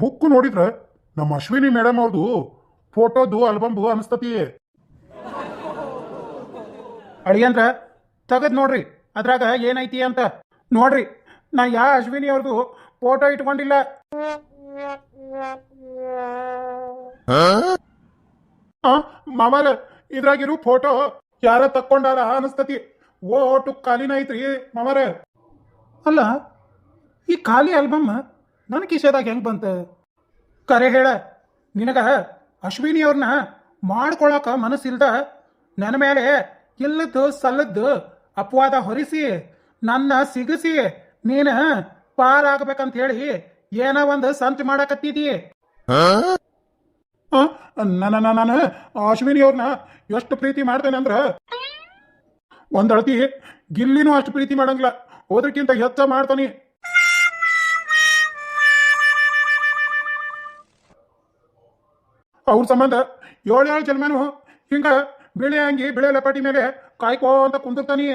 Book ನೋಡಿದ್ರೆ ನಮ್ಮ Ashwini madam ಅವ್ರದು ಫೋಟೋದು ಆಲ್ಬಮ್ದು ಅನಿಸ್ತತಿ. ಅಳಿಯಂದ್ರ ತೆಗದ್ ನೋಡ್ರಿ ಅದ್ರಾಗ ಏನೈತಿ ಅಂತ. ನೋಡ್ರಿ ನಾ ಯಾ ಅಶ್ವಿನಿ ಅವ್ರದ್ದು ಫೋಟೋ ಇಟ್ಕೊಂಡಿಲ್ಲ. ಇದ್ರಾಗಿರು ಇದ್ರಾಗಿರೋ ಫೋಟೋ ಯಾರ ತಕ್ಕೊಂಡಾರ ಅನಿಸ್ತತಿ. ಓಟು ಖಾಲಿನ ಐತ್ರಿ ಮಾಮರ ಅಲ್ಲ ಈ ಖಾಲಿ ಆಲ್ಬಮ್ ನನ್ನ ಕಿಶೆದಾಗ ಹೆಂಗೆ ಬಂತ? ಕರೆ ಹೇಳ. ನಿನಗ ಅಶ್ವಿನಿ ಅವ್ರನ್ನ ಮಾಡ್ಕೊಳಕ ಮನಸ್ಸಿಲ್ದ ನನ್ನ ಮೇಲೆ ಇಲ್ಲದ್ದು ಸಲ್ಲದ್ದು ಅಪವಾದ ಹೊರಿಸಿ ನನ್ನ ಸಿಗಿಸಿ ನೀನು ಪಾರಾಗಬೇಕಂತ ಹೇಳಿ ಏನೋ ಒಂದು ಸಂತ ಮಾಡಕತ್ತಿದಿ. ನನ್ನ- ನಾನು ಅಶ್ವಿನಿ ಅವ್ರನ್ನ ಎಷ್ಟು ಪ್ರೀತಿ ಮಾಡ್ತೇನೆ ಅಂದ್ರ ಒಂದಳತಿ ಗಿಲ್ಲಿನೂ ಅಷ್ಟು ಪ್ರೀತಿ ಮಾಡಂಗಿಲ್ಲ. ಹೋದ್ರಕ್ಕಿಂತ ಹೆಚ್ಚ ಮಾಡ್ತಾನೆ. ಅವ್ರ ಸಂಬಂಧ ಏಳು ಏಳು ಜನ್ಮನು ಹಿಂಗ ಬಿಳಿ ಅಂಗಿ, ಬಿಳಿ ಲಪಾಟಿ ಮೇಲೆ ಕಾಯ್ಕೋಂತ ಕುಂದಿರ್ತಾನಿ.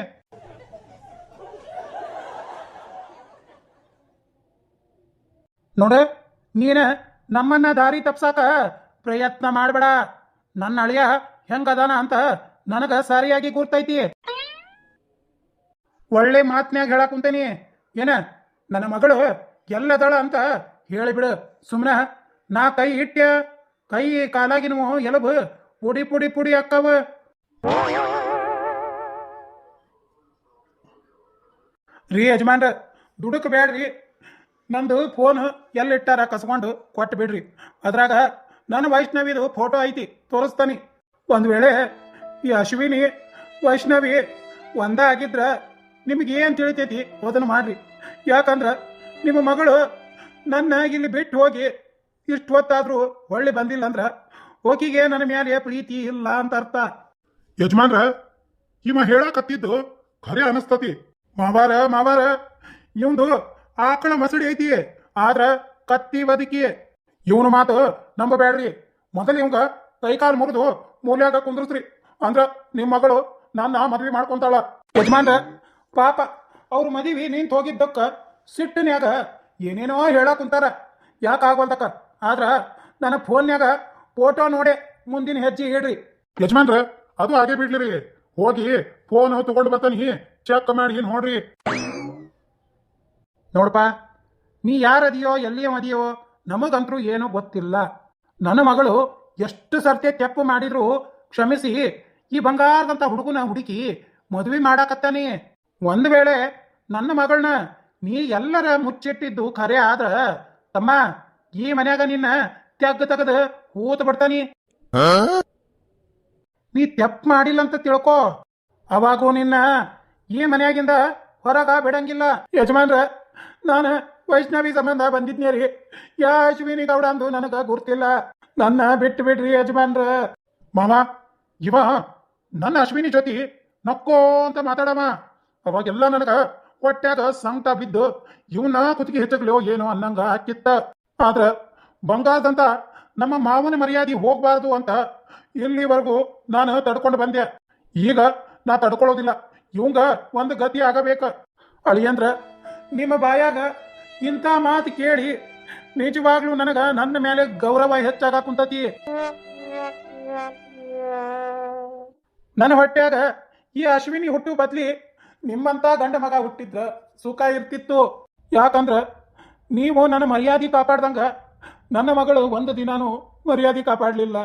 ನೋಡ, ನೀನ ನಮ್ಮನ್ನ ದಾರಿ ತಪ್ಸಾಕ ಪ್ರಯತ್ನ ಮಾಡಬೇಡ. ನನ್ನ ಅಳಿಯ ಹೆಂಗದಾನ ಅಂತ ನನಗ ಸರಿಯಾಗಿ ಗುರ್ತೈತಿ. ಒಳ್ಳೆ ಮಾತ್ನ್ಯಾಗ ಹೇಳಕ್ ಕುಂತೇನಿ. ಏನ, ನನ್ನ ಮಗಳು ಎಲ್ಲದಳ ಅಂತ ಹೇಳಿಬಿಡು. ಸುಮ್ನ, ನಾ ಕೈ ಇಟ್ಟ ಕೈ ಕಾಲಾಗಿನವು ಎಲಬು. ಪುಡಿ ಪುಡಿ ಪುಡಿ ಅಕ್ಕವ ರೀ ಯಜಮಾನ್ರ, ದುಡುಕ್ ಬೇಡ್ರಿ ನಂದು ಫೋನ್ ಎಲ್ಲಿಟ್ಟಾರ ಕಸ್ಕೊಂಡು ಕೊಟ್ಟು ಬಿಡ್ರಿ. ಅದ್ರಾಗ ನನ್ನ ವೈಷ್ಣವಿದು ಫೋಟೋ ಐತಿ, ತೋರಿಸ್ತಾನೆ. ಒಂದು ವೇಳೆ ಈ ಅಶ್ವಿನಿ, ವೈಷ್ಣವಿ ಒಂದ ಆಗಿದ್ರ ನಿಮಗೆ ಏನು ತಿಳಿತೈತಿ ಅದನ್ನು ಮಾಡ್ರಿ. ಯಾಕಂದ್ರ ನಿಮ್ಮ ಮಗಳು ನನ್ನ ಇಲ್ಲಿ ಬಿಟ್ಟು ಹೋಗಿ ಇಷ್ಟು ಹೊತ್ತಾದ್ರೂ ಹೊಳ್ಳಿ ಬಂದಿಲ್ಲ ಅಂದ್ರ ಓಕಿಗೆ ನನ್ನ ಮೇಲೆ ಪ್ರೀತಿ ಇಲ್ಲ ಅಂತ ಅರ್ಥ. ಯಜಮಾನ್ರ ಇವ ಹೇಳಕತ್ತಿದ್ದು ಖರೆ ಅನಸ್ತತಿ. ಮಾವಾರ ಮಾವಾರ, ಇವಂದು ಆಕಳ ಮಸಡಿ ಐತಿ ಆದ್ರ ಕತ್ತಿ ಬದುಕಿ ಇವನು ಮಾತು ನಂಬಬೇಡ್ರಿ. ಮೊದಲು ಇವಂಗ ಕೈಕಾಲು ಮುರಿದು ಮೂಲ್ಯಾಗ ಕುಂದ್ರಸ್ರಿ. ಅಂದ್ರ ನಿಮ್ಮ ಮಗಳು ನನ್ನ ಮದ್ವೆ ಮಾಡ್ಕೊಂತಾಳ. ಯಜಮಾನ್ರ, ಪಾಪ, ಅವ್ರ ಮದುವೆ ನಿಂತು ಹೋಗಿದ್ದಕ್ಕ ಸಿಟ್ಟಿನ್ಯಾಗ ಏನೇನೋ ಹೇಳಕ್ ಕುಂತಾರ ಯಾಕೆ ಆಗೋಲ್ದಕ್ಕ ಆದ್ರ ನನ್ನ ಫೋನ್ಯಾಗ ಫೋಟೋ ನೋಡೆ ಮುಂದಿನ ಹೆಜ್ಜೆ ಹೇಳ್ರಿ ಯಜಮಾನ್ರ, ಅದು ಹಾಗೆ ಬಿಡ್ಲಿರಿ. ಹೋಗಿ ಫೋನ್ ತಗೊಂಡು ಬರ್ತಾನೆ ಚೆಕ್ ಮಾಡಿ ನೋಡ್ರಿ. ನೋಡಪ್ಪ, ನೀ ಯಾರದಿಯೋ ಎಲ್ಲಿಯ ಅದಿಯೋ, ನಮಗಂತರೂ ಏನೂ ಗೊತ್ತಿಲ್ಲ. ನನ್ನ ಮಗಳು ಎಷ್ಟು ಸರ್ತಿ ತೆಪ್ಪು ಮಾಡಿದ್ರು ಕ್ಷಮಿಸಿ, ಈ ಬಂಗಾರದಂತ ಹುಡುಗನ ಹುಡುಕಿ ಮದುವೆ ಮಾಡಾಕತ್ತಾನೆ. ಒಂದು ವೇಳೆ ನನ್ನ ಮಗಳನ್ನ ನೀ ಎಲ್ಲರ ಮುಚ್ಚಿಟ್ಟಿದ್ದು ಖರೆ ಆದ್ರ, ತಮ್ಮ ಈ ಮನ್ಯಾಗ ನಿನ್ನ ತೆಗ್ಗ ತೆಗೆದು ಹೂತ್ ಬಿಡ್ತಾನಿ. ನೀ ತೆಪ್ ಮಾಡಿಲ್ಲ ಅಂತ ತಿಳ್ಕೊ. ಅವಾಗೂ ನಿನ್ನ ಈ ಮನ್ಯಾಗಿಂದ ಹೊರಗ ಬಿಡಂಗಿಲ್ಲ. ಯಜಮಾನ್ರ, ನಾನು ವೈಷ್ಣವಿ ಸಂಬಂಧ ಬಂದಿದ್ನೇರಿ ಯಾ ಅಶ್ವಿನಿ ಗೌಡ ಅಂದು ನನಗ ಗುರ್ತಿಲ್ಲ. ನನ್ನ ಬಿಟ್ಟು ಬಿಡ್ರಿ ಯಜಮಾನ್ರ. ಮಾಮ, ಇವ ನನ್ನ ಅಶ್ವಿನಿ ಜೊತೆ ನಕ್ಕೋ ಅಂತ ಮಾತಾಡಮ್ಮ ಅವಾಗೆಲ್ಲ ನನಗ ಹೊಟ್ಯಾಗ ಸಂಕಟ ಬಿದ್ದು ಇವನ್ನ ಕುತ್ತಿಗೆ ಹೆಚ್ಚಗ್ಲೋ ಏನೋ ಅನ್ನಂಗ ಹಾಕಿತ್ತ ಆದ್ರ ಬಂಗಾರದಂತ ನಮ್ಮ ಮಾವನ ಮರ್ಯಾದೆ ಹೋಗ್ಬಾರ್ದು ಅಂತ ಇಲ್ಲಿವರೆಗೂ ನಾನು ತಡ್ಕೊಂಡು ಬಂದೆ. ಈಗ ನಾ ತಡ್ಕೊಳ್ಳೋದಿಲ್ಲ. ಇವಂಗ ಒಂದು ಗತಿ ಆಗಬೇಕು. ಅಳಿಯಂದ್ರ, ನಿಮ್ಮ ಬಾಯಾಗ ಇಂಥ ಮಾತು ಕೇಳಿ ನಿಜವಾಗ್ಲೂ ನನಗ ನನ್ನ ಮೇಲೆ ಗೌರವ ಹೆಚ್ಚಾಗ ಕುಂತತಿ? ನನ್ನ ಹೊಟ್ಯಾಗ ಈ ಅಶ್ವಿನಿ ಹುಟ್ಟು ಬದ್ಲಿ ನಿಮ್ಮಂತ ಗಂಡ ಮಗ ಹುಟ್ಟಿದ್ರ ಸುಖ ಇರ್ತಿತ್ತು. ಯಾಕಂದ್ರ ನೀವು ನನ್ನ ಮರ್ಯಾದೆ ಕಾಪಾಡ್ದಂಗ ನನ್ನ ಮಗಳು ಒಂದು ದಿನಾನು ಮರ್ಯಾದೆ ಕಾಪಾಡಲಿಲ್ಲ.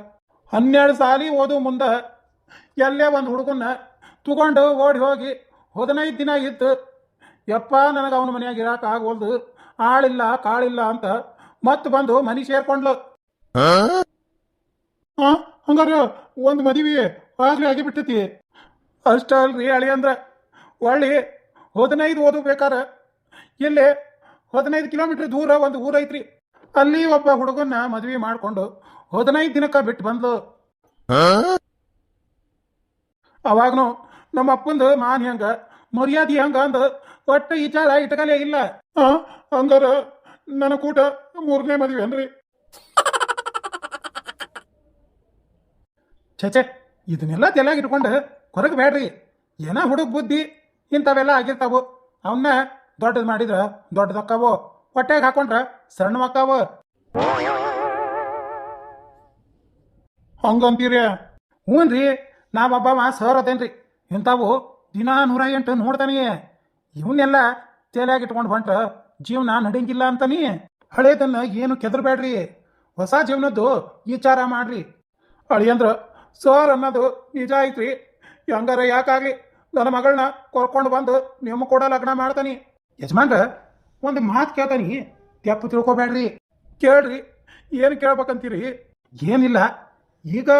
ಹನ್ನೆರಡು ಸಾಲಿ ಓದು ಮುಂದೆ ಎಲ್ಲೇ ಒಂದು ಹುಡುಗನ್ನ ತಗೊಂಡು ಓಡಿ ಹೋಗಿ ಹದಿನೈದು ದಿನ ಇತ್ತು ಯಪ್ಪ ನನಗೆ ಅವನ ಮನೆಯಾಗ ಇರಾಕ ಆಗೋಲ್ದು ಆಳಿಲ್ಲ ಕಾಳಿಲ್ಲ ಅಂತ ಮತ್ತೆ ಬಂದು ಮನೆ ಸೇರ್ಕೊಂಡ್ಲು. ಹಾಂ? ಹಂಗಾರೆ ಒಂದು ಮದುವೆ ಆಗ್ಲೇ ಆಗಿಬಿಟ್ಟೈತಿ. ಅಷ್ಟ ಅಲ್ರಿ ಅಳಿ ಅಂದ್ರೆ ಒಳ್ಳಿ ಹದಿನೈದು ಓದು ಬೇಕಾರ ಇಲ್ಲಿ ಹದಿನೈದು ಕಿಲೋಮೀಟರ್ ದೂರ ಒಂದು ಊರ ಐತ್ರಿ. ಅಲ್ಲಿ ಒಬ್ಬ ಹುಡುಗನ್ನ ಮದ್ವೆ ಮಾಡ್ಕೊಂಡು ಹದಿನೈದು ದಿನಕ್ಕ ಬಿಟ್ಟು ಬಂದ್ಲು. ಅವಾಗ್ನು ನಮ್ಮ ಅಪ್ಪಂದು ಮಾನ್ ಹೆಂಗ ಮರ್ಯಾದೆ ಹೆಂಗ ಅಂದ ಒಟ್ಟ ವಿಚಾರ ಇಟ್ಕಲೇ ಇಲ್ಲ. ಹಂಗಾರ ನನ್ನ ಕೂಟ ಮೂರನೇ ಮದುವೆ ಅನ್ರಿ ಚಚೆ ಇದನ್ನೆಲ್ಲ ತಲೆಯಾಗ ಇಟ್ಕೊಂಡು ಹೊರಗೆ ಬೇಡ್ರಿ ಏನ ಹುಡುಗ ಬುದ್ಧಿ ಇಂಥವೆಲ್ಲ ಆಗಿರ್ತಾವು. ಅವನ್ನ ದೊಡ್ಡದು ಮಾಡಿದ್ರ ದೊಡ್ಡದಕ್ಕಾವು ಹೊಟ್ಟೆಗೆ ಹಾಕೊಂಡ್ರ ಸಣ್ಣವಕ್ಕಾವ ಹಂಗಂತೀರಿ ಹ್ಞೂನ್ರಿ ನಾವೊಬ್ಬವ ಸರ್ ಅದೇನ್ರಿ, ಇಂಥವು ದಿನ ನೂರ ಎಂಟು ನೋಡ್ತಾನೆ ಇವನ್ನೆಲ್ಲ ತೇಲಾಗಿ ಇಟ್ಕೊಂಡು ಹೊಂಟ್ರ ಜೀವನ ನಡಂಗಿಲ್ಲ ಅಂತಾನೆ. ಹಳೇದನ್ನ ಏನು ಕೆದರ್ಬೇಡ್ರಿ ಹೊಸ ಜೀವನದ್ದು ವಿಚಾರ ಮಾಡ್ರಿ. ಅಳಿಯಂದ್ರ ಸರ್ ಅನ್ನೋದು ನಿಜ ಐತ್ರಿ, ಹೆಂಗಾರ ಯಾಕಾಗ್ಲಿ, ನನ್ನ ಮಗಳನ್ನ ಕರ್ಕೊಂಡು ಬಂದು ನಿಮ್ಮ ಕೂಡ ಲಗ್ನ ಮಾಡ್ತಾನಿ. ಯಜಮಾನ್ರ, ಒಂದು ಮಾತು ಕೇಳ್ತಾನಿ. ತೆಪ್ಪು ತಿಳ್ಕೊಬೇಡ್ರಿ. ಕೇಳ್ರಿ, ಏನು ಕೇಳ್ಬೇಕಂತೀರಿ? ಏನಿಲ್ಲ, ಈಗ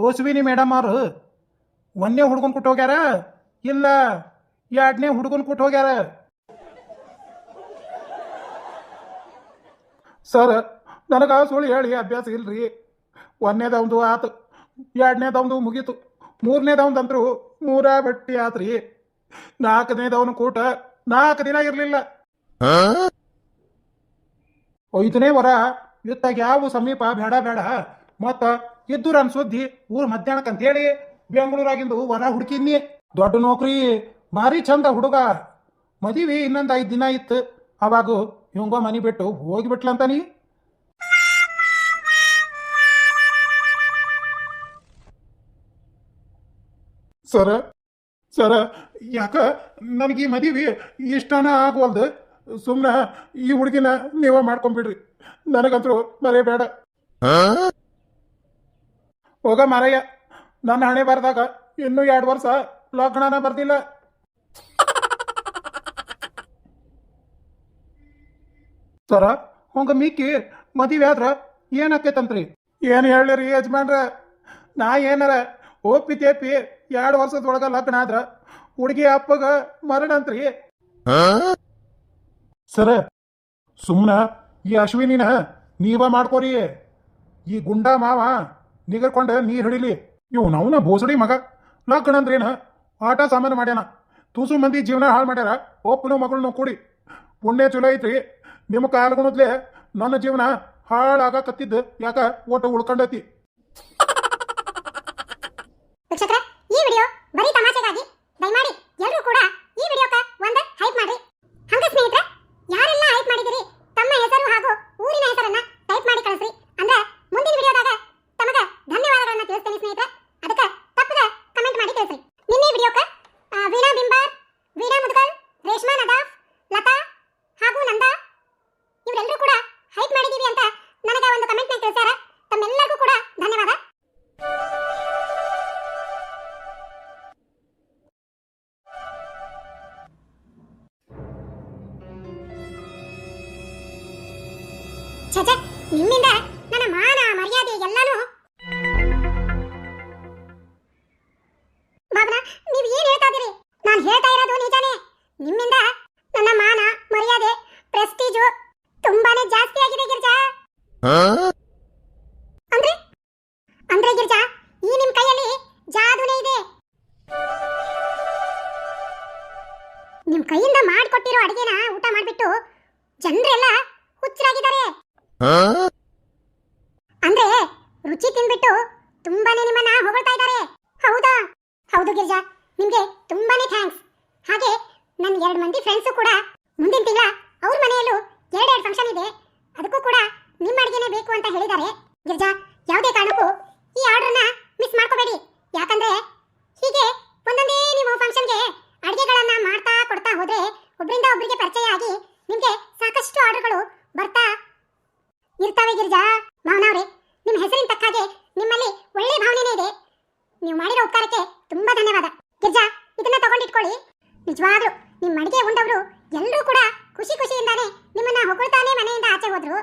ಓಸ್ವಿನಿ ಮೇಡಮ್ ಅವರು ಒಂದನೇ ಹುಡ್ಗನ್ ಕೊಟ್ಟು ಹೋಗ್ಯಾರ, ಇಲ್ಲ ಎರಡನೇ ಹುಡ್ಗನ್ ಕೊಟ್ಟು ಹೋಗ್ಯಾರ? ಸರ್, ನನಗೆ ಸುಳ್ಳು ಹೇಳಿ ಅಭ್ಯಾಸ ಇಲ್ರಿ. ಒಂದನೇದವಂದು ಆತು ಎರಡನೇದವಂದು ಮುಗೀತು ಮೂರನೇದವಂದಂತ್ರು ಮೂರ ಬಟ್ಟಿ ಆತ್ರಿ. ನಾಲ್ಕನೇದವನು ಕೂಟ ನಾಲ್ಕು ದಿನ ಇರಲಿಲ್ಲ. ಐದನೇ ವರ, ಇತ್ತಾಗ ಯಾವ ಸಮೀಪ ಬೇಡ ಬೇಡ. ಮತ್ತ ಇದ್ದು ನನ್ನ ಸುದ್ದಿ, ಊರ್ ಮಧ್ಯಾಹ್ನಕ್ಕೆ ಹೇಳಿ ಬೆಂಗಳೂರಾಗಿಂದು ವರ ಹುಡುಕಿದ್ನಿ ದೊಡ್ಡ ನೌಕರಿ, ಭಾರಿ ಚಂದ ಹುಡುಗ. ಮದುವೆ ಇನ್ನೊಂದು ಐದು ದಿನ ಇತ್ತು. ಅವಾಗ ಹಿಂಗ ಮನಿ ಬಿಟ್ಟು ಹೋಗಿಬಿಟ್ಲಂತಾನಿ ಸರ ಸರ, ಯಾಕ? ನನಗೆ ಈ ಮದುವೆ ಇಷ್ಟನ ಆಗವಲ್ದು. ಸುಮ್ಮನೆ ಈ ಹುಡುಗಿನ ನೀವ ಮಾಡ್ಕೊಂಬಿಡ್ರಿ. ನನಗಂತರೂ ಬರೇ ಬೇಡ. ಹೋಗ ಮರಯ್ಯ, ನನ್ನ ಹಣೆ ಬರ್ದಾಗ ಇನ್ನೂ ಎರಡು ವರ್ಷ ಲಗ್ನನ ಬರ್ದಿಲ್ಲ. ಸರ, ಹಂಗ ಮಿಕ್ಕಿ ಮದುವೆ ಆದ್ರ ಏನಾಕೈತಂತ್ರಿ? ಏನು ಹೇಳಿರಿ ಯಜಮಾನ್ರ? ನಾ ಏನಾರ ಓಪಿ ತೇಪಿ ಎರಡು ವರ್ಷದೊಳಗ ಲಗ್ನ ಆದ್ರ ಹುಡುಗಿ ಅಪ್ಪಗ ಮರಣ ಅಂತ್ರಿ ಸರ ಸುಮ್ಮನ ಈ ಅಶ್ವಿನಿನ ನೀವ ಮಾಡ್ಕೋರಿ. ಈ ಗುಂಡ ಮಾವ ನಿಗರ್ಕೊಂಡ ನೀರ್ ಹಿಡಿಲಿ. ಇವ್ ನವನ ಬೋಸಡಿ ಮಗ. ಲಗ್ನ ಅಂದ್ರೇನ ಆಟ ಸಾಮಾನು ಮಾಡ್ಯಾನ. ತುಸು ಮಂದಿ ಜೀವನ ಹಾಳು ಮಾಡ್ಯಾರ. ಒಪ್ಪನು ಮಗಳನ್ನ ಕೂಡಿ. ಪುಣ್ಯ ಚಲೋ ಐತ್ರಿ. ನಿಮ್ಮ ಕಾಲ್ಗುಣದ್ಲೆ ನನ್ನ ಜೀವನ ಹಾಳಾಗಕತ್ತಿದ್ದು ಯಾಕ ಓಟ ಉಳ್ಕೊಂಡೈತಿ? ಈ ವಿಡಿಯೋ ಬರೀ ತಮಾಷೆಗಾಗಿ. ದಯಮಾಡಿ ಎಲ್ಲರೂ ಕೂಡ ಛೆ ನಿಮ್ಮಿಂದ ನನ್ನ ಮಾನ ಮರ್ಯಾದೆ ಎಲ್ಲಾನು. ಬಾಬನ ನೀವು ಏನ್ ಹೇಳ್ತಾ ಇದೀರಿ ನಾನು ಹೇಳ್ತಾ ಇರೋದು ನಿಜಾನೇ. ನಿಮ್ಮಿಂದ ನನ್ನ ಮಾನ ಮರ್ಯಾದೆ ಪ್ರೆಸ್ಟೀಜು ತುಂಬಾನೇ ಜಾಸ್ತಿ ಆಗಿದೆ ಗಿರ್ಜಾ. ಅಂದ್ರೆ? ಅಂದ್ರೆ ಗಿರ್ಜಾ ಈ ನಿಮ್ ಕೈಯಲ್ಲಿ ಜಾದೂನೇ ಇದೆ. ನಿಮ್ ಕೈಯಿಂದ ಮಾಡ್ಕೊಟ್ಟಿರೋ ಅಡಿಗೆನ ಊಟ ಮಾಡ್ಬಿಟ್ಟು ಜನರೆಲ್ಲ ಹುಚ್ಚರಾಗಿದ್ದಾರೆ. ಅಂದ್ರೆ ರುಚಿ ತಿನ್ಬಿಟ್ಟು ತುಂಬಾನೇ ನಿಮ್ಮನ್ನ ಹೊಗಳ್ತಾ ಇದ್ದಾರೆ. ಹೌದಾ? ಹೌದು ಗಿರ್ಜಾ, ನಿಮ್ಗೆ ತುಂಬಾನೇ ಥ್ಯಾಂಕ್ಸ್ ಹಾಗೆ ನನ್ನ ಎರಡು ಮಂದಿ ಫ್ರೆಂಡ್ಸು ಕೂಡ ಮುಂದಿನ ತಿಂಗಳ ಅವ್ರ ಮನೆಯಲ್ಲೂ ಎರಡೆರಡು ಫಂಕ್ಷನ್ ಇದೆ. ಅದಕ್ಕೂ ಕೂಡ ನಿಮ್ಮ ಅಡಿಗೆನೇ ಬೇಕು ಅಂತ ಹೇಳಿದ್ದಾರೆ. ಗಿರ್ಜಾ, ಯಾವುದೇ ಕಾರಣಕ್ಕೂ ಈ ಆರ್ಡರ್ನ ಮಿಸ್ ಮಾಡ್ಕೋಬೇಡಿ. ಯಾಕಂದ್ರೆ ಹೀಗೆ ಒಂದೊಂದೇ ನೀವು ಫಂಕ್ಷನ್ಗೆ ಅಡಿಗೆಗಳನ್ನ ಮಾಡ್ತಾ ಕೊಡ್ತಾ ಹೋದ್ರೆ ಒಬ್ಬರಿಂದ ಒಬ್ಬರಿಗೆ ಪರಿಚಯ ಆಗಿ ನಿಮ್ಗೆ ಸಾಕಷ್ಟು ಆರ್ಡರ್ಗಳು ಬರ್ತಾ ಇರ್ತಾವೆ ಗಿರಿಜಾ ಭಾವನವ್ರೆ ನಿಮ್ಮ ಹೆಸರಿನ ತಕ್ಕ ಹಾಗೆ ನಿಮ್ಮಲ್ಲಿ ಒಳ್ಳೆ ಭಾವನೆನೇ ಇದೆ ನೀವು ಮಾಡಿರೋ ಉಪಕಾರಕ್ಕೆ ತುಂಬಾ ಧನ್ಯವಾದ ಗಿರ್ಜಾ ಇದನ್ನ ತಗೊಂಡಿಟ್ಕೊಳ್ಳಿ ನಿಜವಾಗ್ಲು ನಿಮ್ಮ ಅಡಿಗೆ ಉಂಡವರು ಎಲ್ಲರೂ ಕೂಡ ಖುಷಿ ಖುಷಿಯಿಂದಾನೆ ನಿಮ್ಮನ್ನ ಹೊಗಳ್ತಾನೆ ಮನೆಯಿಂದ ಆಚೆ ಹೋದ್ರು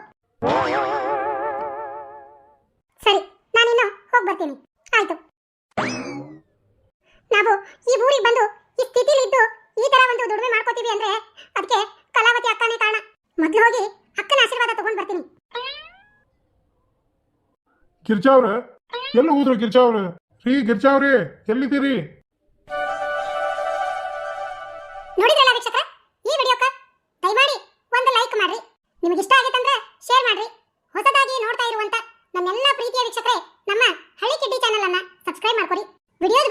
ಸರಿ ನಾನಿನ್ನು ಹೋಗಿ ಬರ್ತೀನಿ ಆಯ್ತು ನಾವು ಈ ಊರಿಗೆ ಬಂದು ಈ ಸ್ಥಿತಿಲಿದ್ದು ಈ ತರ ಒಂದು ದುಡಿಮೆ ಮಾಡ್ಕೋತೀವಿ ಅಂದ್ರೆ ಅದಕ್ಕೆ ಕಲಾವತಿ ಅಕ್ಕನೇ ಕಾರಣ ಮೊದಲು ಹೋಗಿ ಅಕ್ಕನ ಆಶೀರ್ವಾದ ತಗೊಂಡ್ ಬರ್ತೀನಿ ಗಿರ್ಜಾ ಎಲ್ಲಿ ಹೋದ್ರು ಗಿರ್ಜಾ ಅವ್ರ? ರೀ, ಗಿರ್ಜಾ ಅವ್ರಿ, ಎಲ್ಲಿದ್ದೀರಿ? ನೋಡಿದ್ರಲ್ಲ ವೀಕ್ಷಕ ಈ ವಿಡಿಯೋಕ್ಕೆ ದಯಮಾಡಿ ಒಂದು ಲೈಕ್ ಮಾಡ್ರಿ. ನಿಮಗೆ ಇಷ್ಟ ಆಗಿತ್ತಂದ್ರೆ ಶೇರ್ ಮಾಡ್ರಿ. ಹೊಸದಾಗಿ ನೋಡ್ತಾ ಇರುವಂತ ನನ್ನೆಲ್ಲ ಪ್ರೀತಿಯ ವೀಕ್ಷಕರೇ, ನಮ್ಮ ಹಳ್ಳಿ ಕಿಡ್ಡಿ ಚಾನೆಲ್ ಅನ್ನ ಸಬ್ಸ್ಕ್ರೈಬ್ ಮಾಡ್ಕೊರಿ. ವಿಡಿಯೋದ